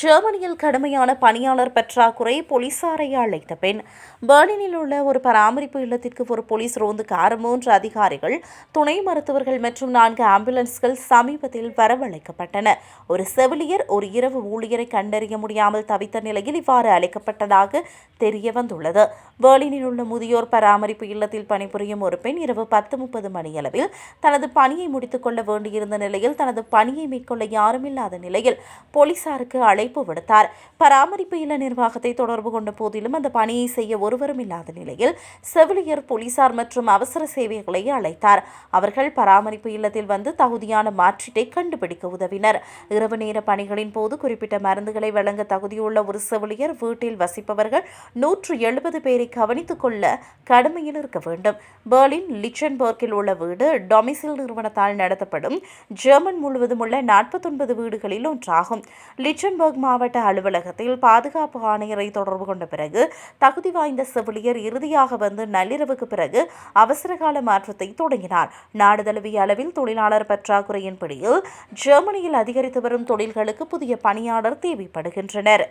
ஜெர்மனியில் கடுமையான பணியாளர் பற்றாக்குறை போலீசாரை அழைத்த பெண் பெர்லினில் உள்ள ஒரு பராமரிப்பு இல்லத்திற்கு ஒரு போலீஸ் ரோந்து கார் மூன்று அதிகாரிகள் துணை மருத்துவர்கள் மற்றும் நான்கு ஆம்புலன்ஸ்கள் சமீபத்தில் வரவழைக்கப்பட்டன. ஒரு செவிலியர் ஒரு இரவு ஊழியரை கண்டறிய முடியாமல் தவித்த நிலையில் இவ்வாறு அழைக்கப்பட்டதாக தெரிய வந்துள்ளது பெர்லினில் உள்ள முதியோர் பராமரிப்பு இல்லத்தில் பணிபுரியும் ஒரு பெண் இரவு பத்து முப்பது மணியளவில் தனது பணியை முடித்துக் கொள்ள வேண்டியிருந்த நிலையில் தனது பணியை மேற்கொள்ள யாரும் இல்லாத நிலையில் போலீசாருக்கு அழைப்பு விடுத்தார். பராமரிப்பு இல்ல நிர்வாகத்தை தொடர்பு கொண்ட போதிலும் அந்த பணியை செய்ய ஒருவரும் இல்லாத நிலையில் செவிலியர் போலீசார் மற்றும் அவசர சேவைகளை அழைத்தார். அவர்கள் பராமரிப்பு இல்லத்தில் வந்து தகுதியான மாற்றீட்டை கண்டுபிடிக்க உதவினர். இரவு நேர பணிகளின் போது குறிப்பிட்ட மருந்துகளை வழங்க தகுதியுள்ள ஒரு செவிலியர் வீட்டில் வசிப்பவர்கள் நூற்று எழுபது பேரை கவனித்துக் கொள்ள கடமையில் இருக்க வேண்டும். பெர்லின் லிச்சன்பர்க்கில் உள்ள வீடு டொமிசில் நிறுவனத்தால் நடத்தப்படும் ஜெர்மன் முழுவதும் உள்ள நாற்பத்தொன்பது வீடுகளில் ஒன்றாகும். லிச்சன்பர்க் மாவட்ட அலுவலகத்தில் பாதுகாப்பு ஆணையரை தொடர்பு கொண்ட பிறகு தகுதி வாய்ந்த செவிலியர் இறுதியாக வந்து நள்ளிரவுக்கு பிறகு அவசரகால மாற்றத்தை தொடங்கினார். நாடுதழுவிய அளவில் தொழிலாளர் பற்றாக்குறையின் பிடியில் ஜெர்மனியில் அதிகரித்து வரும் தொழில்களுக்கு புதிய பணியாளர் தேவைப்படுகின்றனர்.